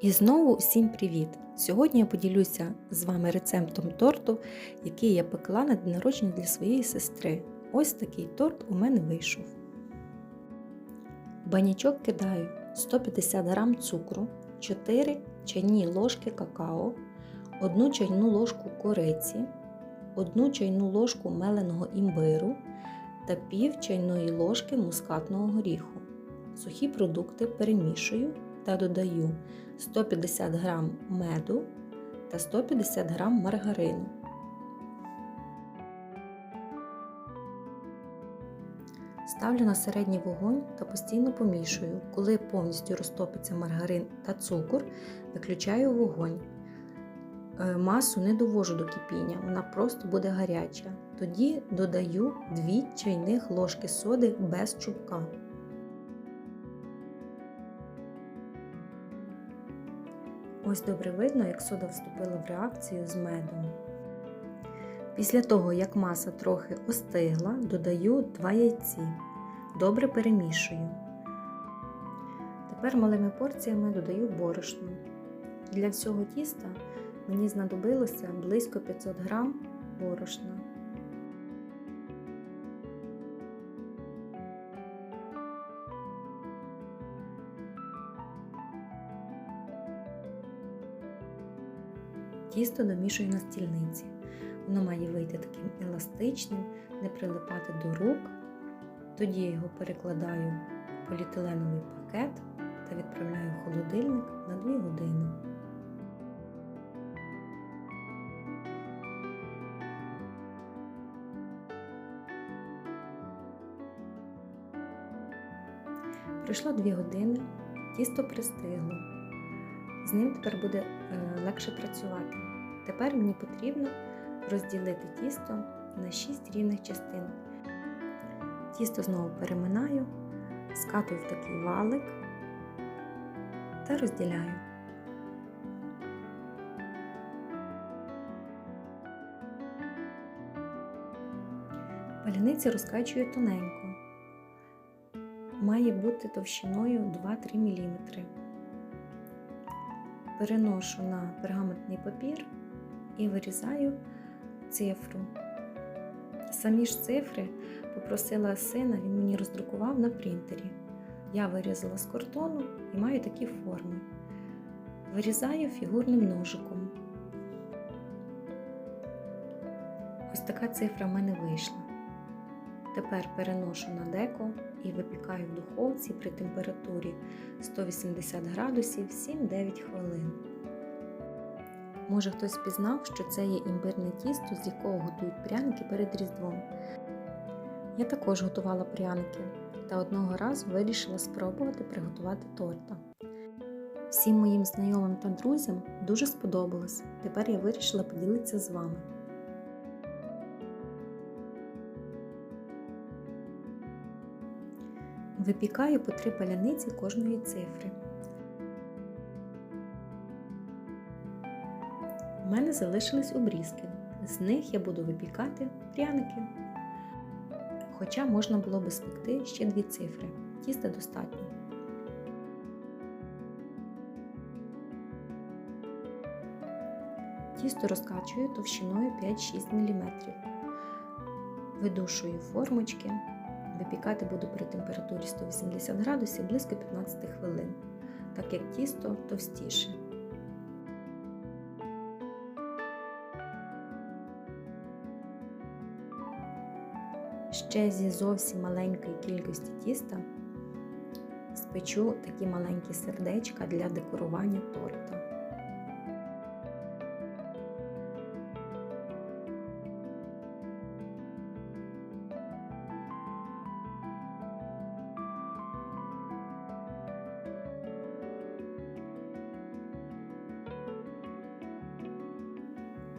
І знову всім привіт! Сьогодні я поділюся з вами рецептом торту, який я пекла на день народження для своєї сестри. Ось такий торт у мене вийшов. Банячок кидаю 150 г цукру, 4 чайні ложки какао, 1 чайну ложку кориці, 1 чайну ложку меленого імбиру та пів чайної ложки мускатного горіху. Сухі продукти перемішую та додаю 150 г меду та 150 г маргарину. Ставлю на середній вогонь та постійно помішую. Коли повністю розтопиться маргарин та цукор, виключаю вогонь. Е, Масу не довожу до кипіння, вона просто буде гаряча. Тоді додаю 2 чайних ложки соди без чубка. Ось добре видно, як сода вступила в реакцію з медом. Після того, як маса трохи остигла, додаю 2 яйці. Добре перемішую. Тепер малими порціями додаю борошно. Для всього тіста мені знадобилося близько 500 г борошна. Тісто домішую на стільниці. Воно має вийти таким еластичним, не прилипати до рук. Тоді я його перекладаю в поліетиленовий пакет та відправляю в холодильник на 2 години. Пройшло 2 години, тісто пристигло. З ним тепер буде е, легше працювати. Тепер мені потрібно розділити тісто на 6 рівних частин. Тісто знову переминаю, скатую в такий валик та розділяю. Паляниці розкачую тоненько. Має бути товщиною 2-3 мм. Переношу на пергаментний папір і вирізаю цифру. Самі ж цифри попросила сина, він мені роздрукував на принтері. Я вирізала з картону і маю такі форми. Вирізаю фігурним ножиком. Ось така цифра в мене вийшла. Тепер переношу на деко і випікаю в духовці при температурі 180 градусів 7-9 хвилин. Може хтось пізнав, що це є імбирне тісто, з якого готують пряники перед Різдвом. Я також готувала пряники та одного разу вирішила спробувати приготувати торта. Всім моїм знайомим та друзям дуже сподобалось. Тепер я вирішила поділитися з вами. Випікаю по три паляниці кожної цифри. У мене залишились обрізки. З них я буду випікати пряники. Хоча можна було би спекти ще дві цифри. Тіста достатньо. Тісто розкачую товщиною 5-6 мм. Видушую формочки. Випікати буду при температурі 180 градусів близько 15 хвилин, так як тісто товстіше. Ще зі зовсім маленької кількості тіста спечу такі маленькі сердечка для декорування торта.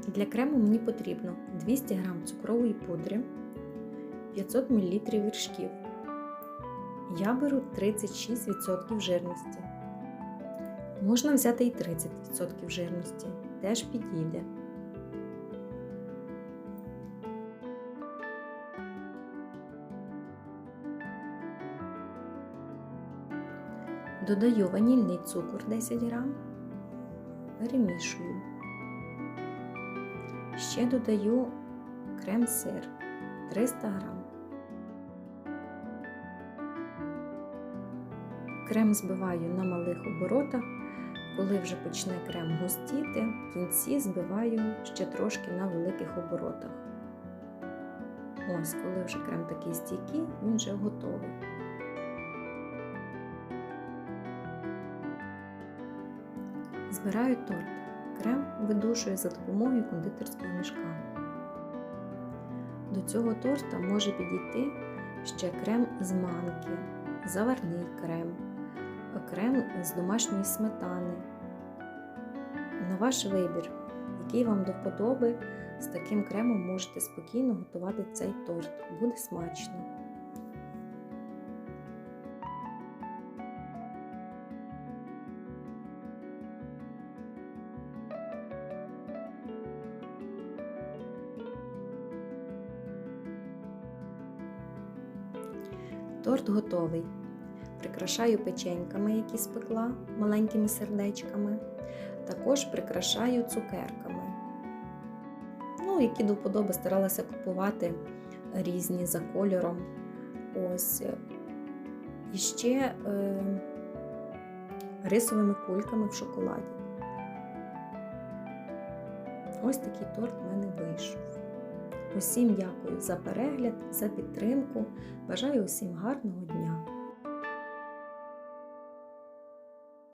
Для крему мені потрібно 200 г цукрової пудри, 500 мл вершків. Я беру 36% жирності. Можна взяти і 30% жирності, теж підійде. Додаю ванільний цукор 10 грам, перемішую. Ще додаю крем-сир 300 грам. Крем збиваю на малих оборотах. Коли вже почне крем густіти, в кінці збиваю ще трошки на великих оборотах. Ось, коли вже крем такий стійкий, він вже готовий. Збираю торт. Крем видушую за допомогою кондитерського мішка. До цього торта може підійти ще крем з манки, заварний крем, крем з домашньої сметани. На ваш вибір, який вам до вподоби, з таким кремом можете спокійно готувати цей торт. Буде смачно. Торт готовий. Прикрашаю печеньками, які спекла маленькими сердечками. Також прикрашаю цукерками. Ну, які до вподоби старалася купувати різні за кольором. Ось. І ще е, рисовими кульками в шоколаді. Ось такий торт в мене вийшов. Усім дякую за перегляд, за підтримку. Бажаю усім гарного дня!